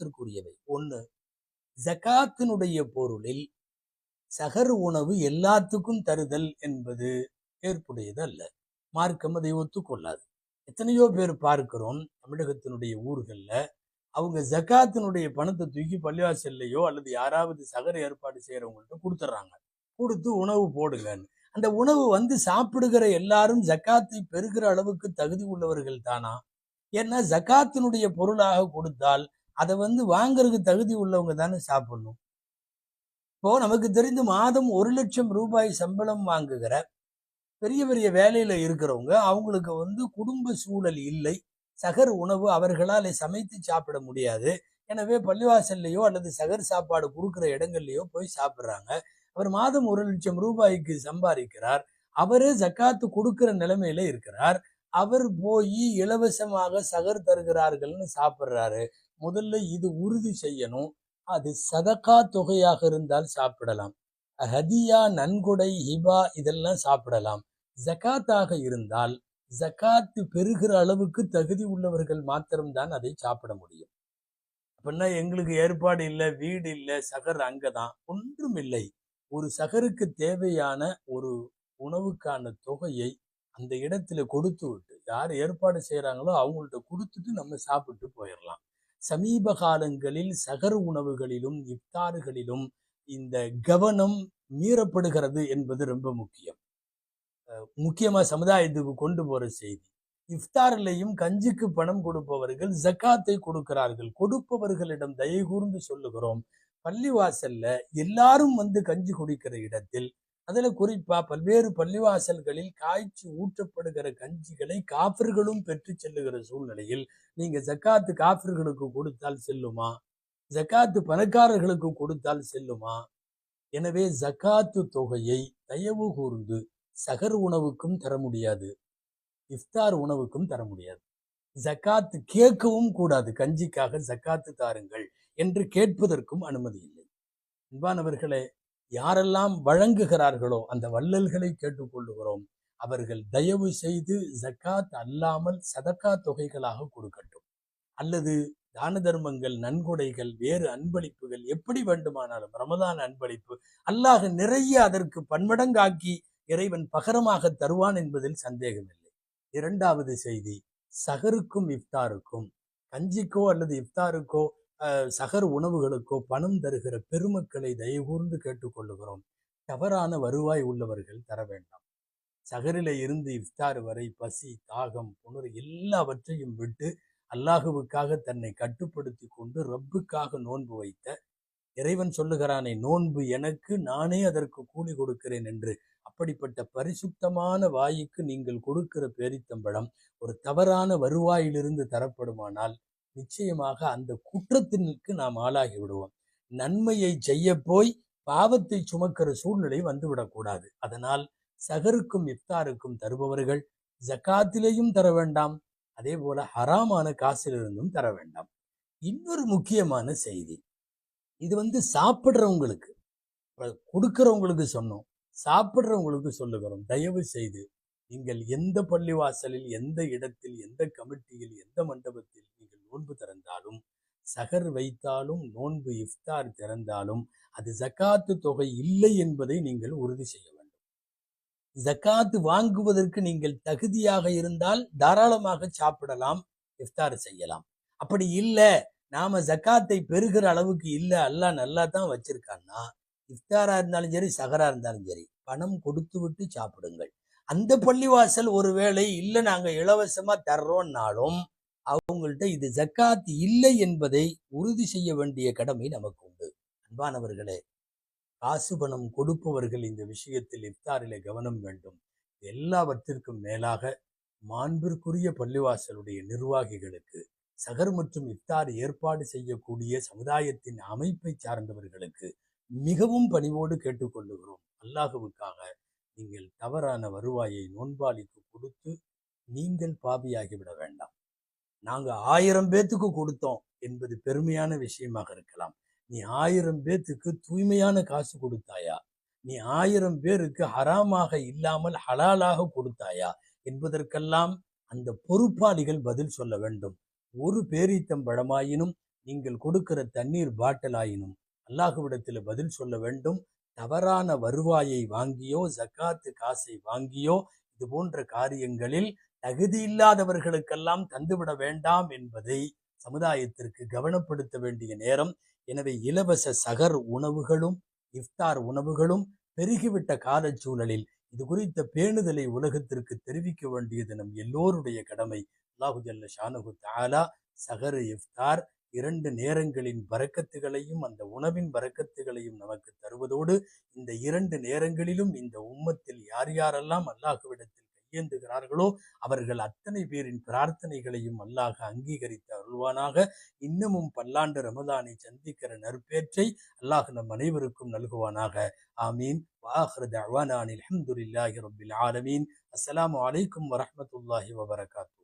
கவனத்திற்குரியவை ஒன்று ஜக்காத்தினுடைய பொருளில் சகர் உணவு எல்லாத்துக்கும் தருதல் என்பது ஏற்புடையது அல்ல. மார்க்கம் அதை ஒத்துக்கொள்ளாது. எத்தனையோ பேர் பார்க்கிறோம் தமிழகத்தினுடைய ஊர்களில் அவங்க ஜக்காத்தினுடைய பணத்தை தூக்கி பள்ளிவாசல்லையோ அல்லது யாராவது சகர் ஏற்பாடு செய்கிறவங்கள்ட்ட கொடுத்துட்றாங்க கொடுத்து உணவு போடுங்கன்னு. அந்த உணவு வந்து சாப்பிடுகிற எல்லாரும் ஜக்காத்தை பெறுகிற அளவுக்கு தகுதி உள்ளவர்கள் தானா? ஏன்னா ஜக்காத்தினுடைய பொருளாக கொடுத்தால் அதை வந்து வாங்குறதுக்கு தகுதி உள்ளவங்க தானே சாப்பிடணும். இப்போ நமக்கு தெரிந்து மாதம் ஒரு லட்சம் ரூபாய் சம்பளம் வாங்குகிற பெரிய பெரிய வேலையில இருக்கிறவங்க அவங்களுக்கு வந்து குடும்ப சூழல் இல்லை. சகர் உணவு அவர்களால் சமைத்து சாப்பிட முடியாது. எனவே பள்ளிவாசல்லையோ அல்லது சகர் சாப்பாடு கொடுக்குற இடங்கள்லையோ போய் சாப்பிட்றாங்க. அவர் மாதம் ஒரு லட்சம் ரூபாய்க்கு சம்பாதிக்கிறார். அவரே ஜக்காத்து கொடுக்கிற நிலைமையில இருக்கிறார். அவர் போய் இலவசமாக சகர் தருகிறார்கள்னு சாப்பிட்றாரு. முதல்ல இது உறுதி செய்யணும். அது சதக்கா தொகையாக இருந்தால் சாப்பிடலாம். ஹதியா நன்கொடை ஹிபா இதெல்லாம் சாப்பிடலாம். ஜகாத்தாக இருந்தால் ஜகாத்து பெருகிற அளவுக்கு தகுதி உள்ளவர்கள் மாத்திரம்தான் அதை சாப்பிட முடியும். அப்படின்னா எங்களுக்கு ஏற்பாடு இல்லை வீடு இல்லை சகர் அங்கதான். ஒன்றும் இல்லை. ஒரு சகருக்கு தேவையான ஒரு உணவுக்கான தொகையை அந்த இடத்துல கொடுத்து விட்டு யார் ஏற்பாடு செய்யறாங்களோ அவங்கள்ட்ட கொடுத்துட்டு நம்ம சாப்பிட்டு போயிடலாம் சமீப காலங்களில் சகர் உணவுகளிலும் இப்தாறுகளிலும் இந்த கவனம் மீறப்படுகிறது என்பது ரொம்ப முக்கியம். அஹ் முக்கியமா சமுதாயத்துக்கு கொண்டு போகிற செய்தி. இஃப்தாரிலையும் கஞ்சிக்கு பணம் கொடுப்பவர்கள் ஜக்காத்தை கொடுக்கிறார்கள். கொடுப்பவர்களிடம் தயகூர்ந்து சொல்லுகிறோம் பள்ளிவாசல்ல எல்லாரும் வந்து கஞ்சி குடிக்கிற இடத்தில் அதில் குறிப்பாக பல்வேறு பள்ளிவாசல்களில் காய்ச்சி ஊற்றப்படுகிற கஞ்சிகளை காஃபிர்களும் பெற்று செல்லுகிற சூழ்நிலையில் நீங்கள் ஜக்காத்து காஃபிர்களுக்கு கொடுத்தால் செல்லுமா? ஜக்காத்து பணக்காரர்களுக்கு கொடுத்தால் செல்லுமா? எனவே ஜக்காத்து தொகையை தயவு கூர்ந்து சகர் உணவுக்கும் தர முடியாது. இஃப்தார் உணவுக்கும் தர முடியாது. ஜக்காத்து கேட்கவும் கூடாது. கஞ்சிக்காக ஜக்காத்து தாருங்கள் என்று கேட்பதற்கும் அனுமதி இல்லை. அன்பானவர்களே யாரெல்லாம் வழங்குகிறார்களோ அந்த வள்ளல்களை கேட்டுக்கொள்ளுகிறோம். அவர்கள் தயவு செய்து ஜக்காத் அல்லாமல் சதக்கா தொகைகளாக கொடுக்கட்டும். அல்லது தான தர்மங்கள் நன்கொடைகள் வேறு அன்பளிப்புகள் எப்படி வேண்டுமானாலும் ரமதான் அன்பளிப்பு அல்லாஹ் நிறைய அதற்கு பன்மடங்காக்கி இறைவன் பகரமாக தருவான் என்பதில் சந்தேகமில்லை. இரண்டாவது செய்தி சகருக்கும் இஃப்தாருக்கும் கஞ்சிக்கோ அல்லது இஃப்தாருக்கோ சகர் உணவுகளுக்கோ பணம் தருகிற பெருமக்களை தயவுகூர்ந்து கேட்டுக்கொள்ளுகிறோம். தவறான வருவாய் உள்ளவர்கள் தர வேண்டாம். சகரில இருந்து இஃப்தார் வரை பசி தாகம் புணர் எல்லாவற்றையும் விட்டு அல்லாஹுவுக்காக தன்னை கட்டுப்படுத்தி கொண்டு ரப்புக்காக நோன்பு வைத்த இறைவன் சொல்லுகிறானே நோன்பு எனக்கு நானே அதற்கு கூலி கொடுக்கிறேன் என்று. அப்படிப்பட்ட பரிசுத்தமான வாய்க்கு நீங்கள் கொடுக்கிற பேரித்தம்பழம் ஒரு தவறான வருவாயிலிருந்து தரப்படுமானால் நிச்சயமாக அந்த குற்றத்தினுக்கு நாம் ஆளாகி விடுவோம். நன்மையை செய்ய போய் பாவத்தை சுமக்கிற சூழ்நிலை வந்துவிடக்கூடாது அதனால் சகருக்கும் இஃப்தாருக்கும் தருபவர்கள் ஜக்காத்திலேயும் தர வேண்டாம் அதே போல ஹராமான காசிலிருந்தும் தர வேண்டாம். இன்னொரு முக்கியமான செய்தி. இது வந்து சாப்பிட்றவங்களுக்கு கொடுக்கிறவங்களுக்கு சொன்னோம். சாப்பிட்றவங்களுக்கு சொல்லுகிறோம் தயவு செய்து நீங்கள் எந்த பள்ளிவாசலில் எந்த இடத்தில் எந்த கமிட்டியில் எந்த மண்டபத்தில் சகர் வைத்தாலும் நோன்பு இஃப்தார் திறந்தாலும் அது ஜக்காத்து தொகை இல்லை என்பதை நீங்கள் உறுதி செய்ய வேண்டும். ஜக்காத்து வாங்குவதற்கு நீங்கள் தகுதியாக இருந்தால் தாராளமாக சாப்பிடலாம் இஃப்தார் செய்யலாம். அப்படி இல்லை நாம ஜக்காத்தை பெறுகிற அளவுக்கு இல்லை அல்லாஹ் நல்லா தான் வச்சிருக்கான்னா இஃப்தாரா இருந்தாலும் சரி சகரா இருந்தாலும் சரி பணம் கொடுத்து விட்டு சாப்பிடுங்கள். அந்த பள்ளிவாசல் ஒருவேளை இல்லை நாங்கள் இலவசமாக தர்றோம்னாலும் அவங்கள்ட்ட இது ஜக்காத் இல்லை என்பதை உறுதி செய்ய வேண்டிய கடமை நமக்கு உண்டு. அன்பானவர்களே காசு பணம் கொடுப்பவர்கள் இந்த விஷயத்தில் இஃப்தாரில கவனம் வேண்டும். எல்லாவற்றிற்கும் மேலாக மாண்பிற்குரிய பள்ளிவாசலுடைய நிர்வாகிகளுக்கு சகர் மற்றும் இஃப்தார் ஏற்பாடு செய்யக்கூடிய சமுதாயத்தின் அமைப்பை சார்ந்தவர்களுக்கு மிகவும் பணிவோடு கேட்டுக்கொள்ளுகிறோம். அல்லாஹுவுக்காக நீங்கள் தவறான வருவாயை நோன்பாளிக்கு கொடுத்து நீங்கள் பாவியாகிவிட வேண்டும். நாங்க ஆயிரம் பேத்துக்கு கொடுத்தோம் என்பது பெருமையான விஷயமாக இருக்கலாம். நீ ஆயிரம் பேத்துக்கு தூய்மையான காசு கொடுத்தாயா? நீ ஆயிரம் பேருக்கு ஹராமாக இல்லாமல் ஹலாலாக கொடுத்தாயா? என்பதற்கெல்லாம் அந்த பொறுப்பாளிகள் பதில் சொல்ல வேண்டும். ஒரு பேரீத்தம்பழமாயினும் நீங்கள் கொடுக்கிற தண்ணீர் பாட்டிலாயினும் அல்லாஹுவிடத்தில் பதில் சொல்ல வேண்டும். தவறான வருவாயை வாங்கியோ ஜக்காத்து காசை வாங்கியோ இது போன்ற காரியங்களில் தகுதி இல்லாதவர்களுக்கெல்லாம் தந்துவிட வேண்டாம் என்பதை சமுதாயத்திற்கு கவனப்படுத்த வேண்டிய நேரம். எனவே இலவச சகர் உணவுகளும் இஃப்தார் உணவுகளும் பெருகிவிட்ட காலச்சூழலில் இது குறித்த பேணுதலை உலகத்திற்கு தெரிவிக்க வேண்டியது நம் எல்லோருடைய கடமை. அல்லாஹு ஜல்ல ஷானஹு தாலா சகரு இஃப்தார் இரண்டு நேரங்களின் வரக்கத்துகளையும் அந்த உணவின் வரக்கத்துகளையும் நமக்கு தருவதோடு இந்த இரண்டு நேரங்களிலும் இந்த உம்மத்தில் யார் யாரெல்லாம் அல்லாஹுவிட இயந்துகிறார்களோ அவர்கள் அத்தனை பேரின் பிரார்த்தனைகளையும் அல்லாஹ் அங்கீகரித்து அருள்வானாக. இன்னமும் பல்லாண்டு ரமதானை சந்திக்கிற நற்பேற்றை அல்லாஹ் நம் அனைவருக்கும் நல்குவானாக. ஆமீன். வாஹர் தவானான் அலமதுல்லாஹி ரபில் ஆலமீன். அஸ்லாம் அலைக்கும் வரமத்துல்லாஹி வபரகாத்து